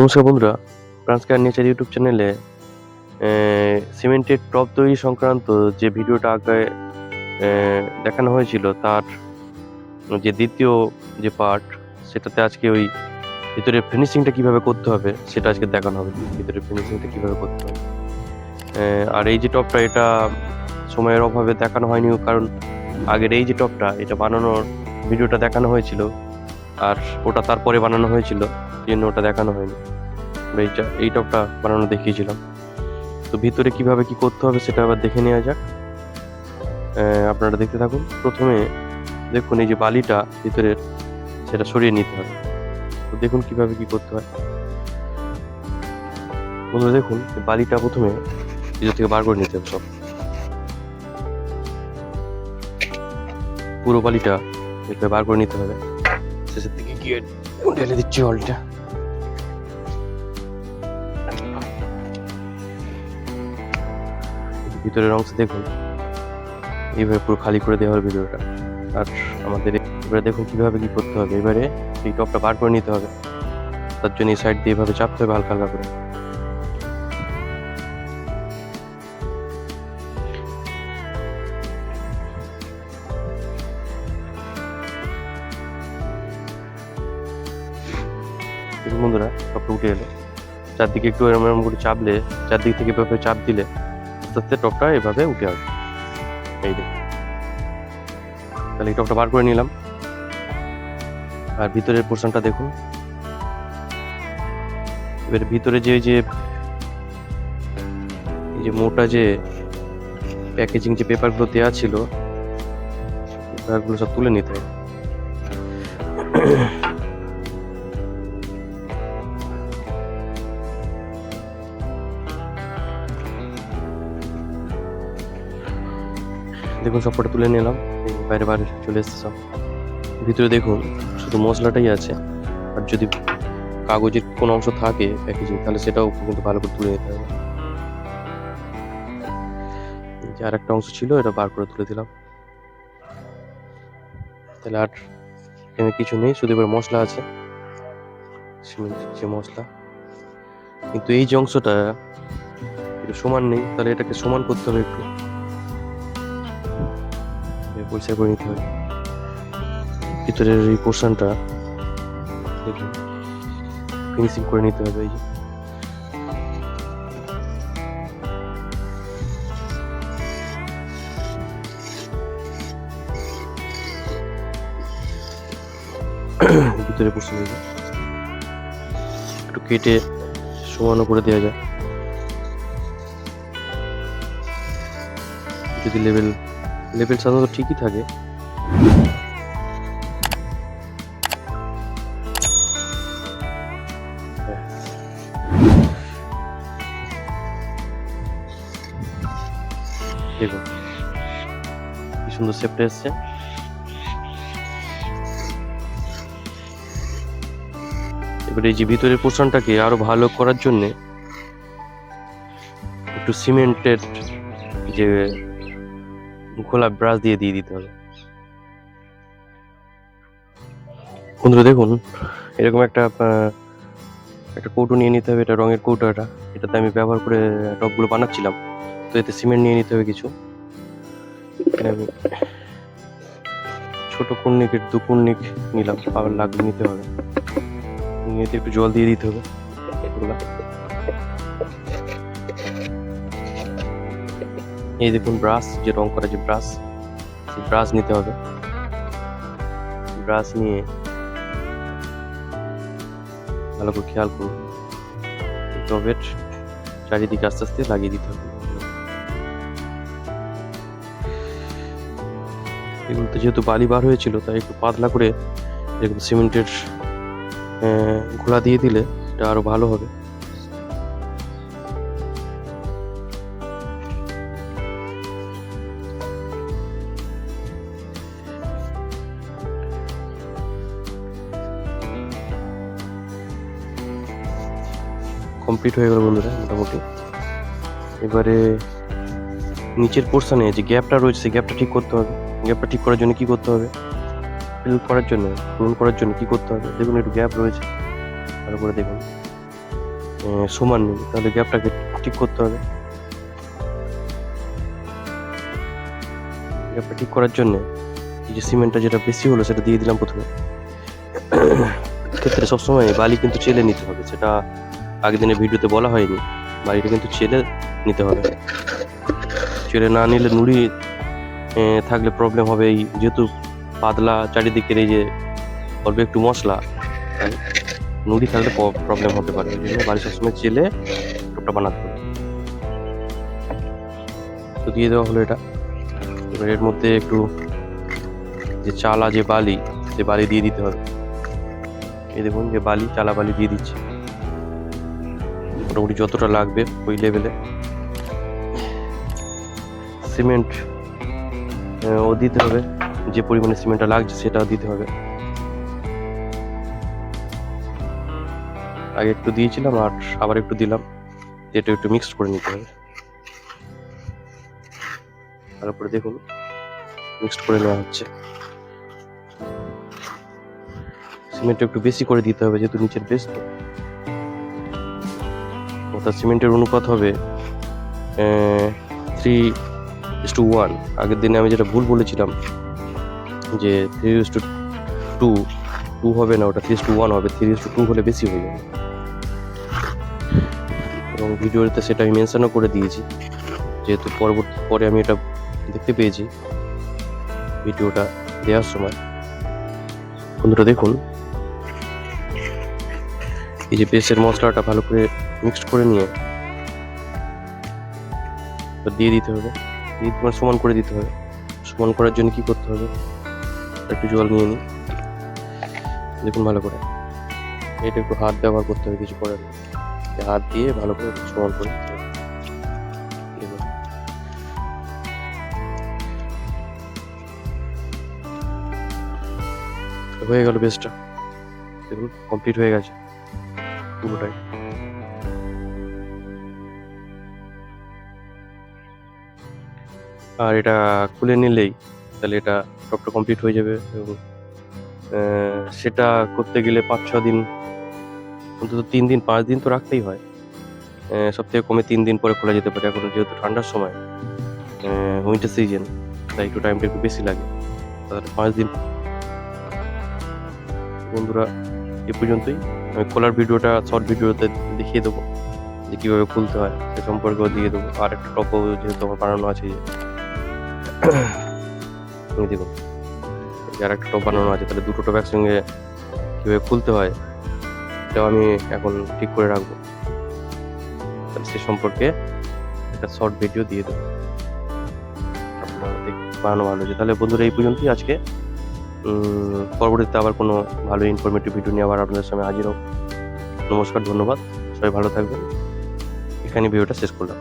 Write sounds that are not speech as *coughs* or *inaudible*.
নমস্কার বন্ধুরা Transcar Nature YouTube চ্যানেলে সিমেন্টেড টপ তৈরি সংক্রান্ত যে ভিডিওটা আগে দেখানো হয়েছিল, তার যে দ্বিতীয় যে পার্ট সেটাতে আজকে ওই ভিতরে ফিনিশিংটা কীভাবে করতে হবে, সেটা আজকে দেখানো হবে। ভিতরে ফিনিশিংটা কীভাবে করতে হবে। আর এই যে টপটা, এটা সময়ের অভাবে দেখানো হয়নি কারণ আগের এই যে টপটা, এটা বানানোর ভিডিওটা দেখানো হয়েছিল, আর ওটা তারপরে বানানো হয়েছিল। জন্য ওটা দেখানো হয়নি। আমরা এইটা এই টপটা বানানো দেখিয়েছিলাম। তো ভিতরে কীভাবে কি করতে হবে সেটা আবার দেখে নেওয়া যাক। আপনারা দেখতে থাকুন। প্রথমে দেখুন এই যে বালিটা ভিতরের সেটা সরিয়ে নিতে হবে। তো দেখুন কীভাবে কি করতে হয়। বন্ধুরা দেখুন বালিটা প্রথমে ভিতর থেকে বার করে নিতে হবে সব। পুরো বালিটা বার করে নিতে হবে। শেষের দিকে গিয়ে ঢেলে দিচ্ছি জলটা ভিতরের অংশ দেখুন। এইভাবে পুরো খালি করে দেওয়া হবে ভিডিওটা। আর আমাদের এবারে দেখুন কীভাবে কি করতে হবে। এবারে এই টপটা বার করে নিতে হবে। তার জন্য এই সাইড দিয়ে এভাবে চাপতে হবে হালকা হালকা করে। বন্ধুরা, টপটা উঠে এলো চারদিকে একটু এরম এরম করে চাপলে, চারদিক থেকে এভাবে চাপ দিলে আস্তে আস্তে টপটা এভাবে উঠে আসবে। এই দেখুন। তাহলে এই টপটা বার করে নিলাম। আর ভিতরের পোর্শনটা দেখুন। এবার ভিতরে যে যে, এই যে মোটা যে প্যাকেজিং যে পেপারগুলো দেওয়া ছিল পেপারগুলো সব তুলে নিতে হবে। দেখুন, সবকটা তুলে নিলাম। বাইরে বাইরে চলে এসছে সব। ভিতরে দেখুন, শুধু মশলাটাই আছে। আর যদি কাগজের কোনো অংশ থাকে প্যাকেজিং তাহলে সেটাও কিন্তু ভালো করে তুলে নিতে হবে। আর একটা অংশ ছিল, এটা বার করে তুলে দিলাম। তাহলে আর এখানে কিছু নেই, শুধু এবার মশলা আছে। যে মশলা। কিন্তু এই যে অংশটা, এটা সমান নেই, তাহলে এটাকে সমান করতে হবে একটু। এ পরিষ্কার করে নিতে হবে ভিতরের এই পোর্শনটা দেখুন ফিনিশিং করে নিতে হবে এই যে। ভিতরে যে। একটু কেটে সমানও করে দেওয়া যায়। যদি লেভেল লেভেল সাধারণত ঠিকই থাকে। দেখুন কি সুন্দর শেপটা এসছে। এবারে এই যে ভিতরের পোর্শনটাকে আরও ভালো করার জন্য একটু সিমেন্টের যে খোলা ব্রাশ দিয়ে দিয়ে দিতে হবে। বন্ধুরা দেখুন, এরকম একটা একটা কৌটো নিয়ে নিতে হবে, এটা রঙের কৌটো এটা। এটাতে আমি ব্যবহার করে টপগুলো বানাচ্ছিলাম, তো এতে সিমেন্ট নিয়ে নিতে হবে কিছু। ছোট কুর্নিকের দু কুর্নিক নিলাম, আবার লাগবে নিতে হবে। নিয়ে একটু জল দিয়ে দিতে হবে। এই দেখুন ব্রাশ যে রং করা যে ব্রাশ সেই ব্রাশ নিতে হবে। ব্রাশ নিয়ে ভালো করে খেয়াল করুন। টবের চারিদিকে আস্তে আস্তে লাগিয়ে দিতে হবে। এগুলোতে যেহেতু বালি বার হয়েছিল, তাই একটু পাতলা করে এরকম সিমেন্টের ঘোলা দিয়ে দিলে এটা আরও ভালো হবে। কমপ্লিট হয়ে গেল বন্ধুরা, মোটামুটি। এবারে নিচের পোর্শনে যে গ্যাপটা রয়েছে, সেই গ্যাপটা ঠিক করতে হবে। গ্যাপটা ঠিক করার জন্য কি করতে হবে? ফিল করার জন্য পূরণ করার জন্য কি করতে হবে? দেখুন, একটু গ্যাপ রয়েছে। ভালো করে দেখুন সমান নেই, তাহলে গ্যাপটাকে ঠিক করতে হবে। গ্যাপটা ঠিক করার জন্য যে সিমেন্টটা যেটা বেশি হলো, সেটা দিয়ে দিলাম প্রথমে। *coughs* ক্ষেত্রে সবসময় বালি কিন্তু চেলে নিতে হবে, সেটা আগের দিনের ভিডিওতে বলা হয়নি। বাড়িটা কিন্তু চেলে নিতে হবে। ছেলে না নিলে নুড়ি থাকলে প্রবলেম হবে। এই যেহেতু পাতলা চারিদিকের এই যে অল্প একটু মশলা নুড়ি থাকলে প্রবলেম হতে পারে। ওই জন্য বাড়ি সবসময় চেলে টোপটা বানাতে হবে। তো দিয়ে দেওয়া হলো এটা। এবার এর মধ্যে একটু যে চালা, যে বালি, সে বালি দিয়ে দিতে হবে। এই দেখুন যে বালি, চালা বালি দিয়ে দিচ্ছি। মোটামুটি যতটা লাগবে ওই লেভেলে সিমেন্ট ও দিতে হবে। যে পরিমাণে সিমেন্টটা লাগছে সেটা দিতে হবে। আগে একটু দিয়েছিলাম আর আবার একটু দিলাম। এটা একটু মিক্সড করে নিতে হবে। তারপরে দেখুন মিক্সড করে নেওয়া হচ্ছে। সিমেন্ট একটু বেশি করে দিতে হবে যেহেতু নিচের বেস তো। অর্থাৎ সিমেন্টের অনুপাত হবে থ্রি ইস টু ওয়ান আগের দিনে আমি যেটা ভুল বলেছিলাম, যে three is two two two হবে না, ওটা থ্রি ইস টু ওয়ান হবে থ্রি ইস টু টু হলে বেশি হয়ে যাবে। এবং ভিডিওতে সেটা আমি মেনশনও করে দিয়েছি, যেহেতু পরবর্তী, পরে আমি এটা দেখতে পেয়েছি ভিডিওটা দেওয়ার সময়। বন্ধুরা দেখুন, এই যে পেস্টের মশলাটা ভালো করে মিক্সড করে নিয়ে। দিয়ে দিতে হবে। দিয়ে তোমার সমান করে দিতে হবে। সমান করার জন্য কি করতে হবে? একটু জল নিয়ে নিই। দেখুন ভালো করে। এটা একটু হাত ব্যবহার করতে হবে, কিছু করার। হাত দিয়ে ভালো করে সমান করে দিতে হবে। হয়ে গেল বেসটা দেখুন কমপ্লিট হয়ে গেছে। পুরোটাই। আর এটা খুলে নিলেই তাহলে এটা সবটা কমপ্লিট হয়ে যাবে এবং সেটা করতে গেলে পাঁচ ছ দিন, অন্তত তিন দিন, পাঁচ দিন তো রাখতেই হয়। সব থেকে কমে তিন দিন পরে খোলা যেতে পারে। এখন যেহেতু ঠান্ডার সময় উইন্টার সিজন তাই একটু টাইমটা একটু বেশি লাগে। তাহলে পাঁচ দিন বন্ধুরা, এ পর্যন্তই। আমি খোলার ভিডিওটা শর্ট ভিডিওতে দেখিয়ে দেবো যে কীভাবে খুলতে হয়, সে সম্পর্কেও দিয়ে দেবো। আর একটা টপও যেহেতু আমার বানানো আছে দেখুন আর একটা টপ বানানো আছে, তাহলে দুটো টপ একসঙ্গে কীভাবে খুলতে হয় এটাও আমি এখন ঠিক করে রাখব। সে সম্পর্কে একটা শর্ট ভিডিও দিয়ে দেবো। আপনারা বানানো ভালো হয়েছে। তাহলে বন্ধুরা, এই পর্যন্তই আজকে। পরবর্তীতে আবার কোনো ভালো ইনফরমেটিভ ভিডিও নিয়ে আবার আপনাদের সামনে হাজির হব। নমস্কার, ধন্যবাদ। সবাই ভালো থাকবেন। এখানে ভিডিওটা শেষ করলাম।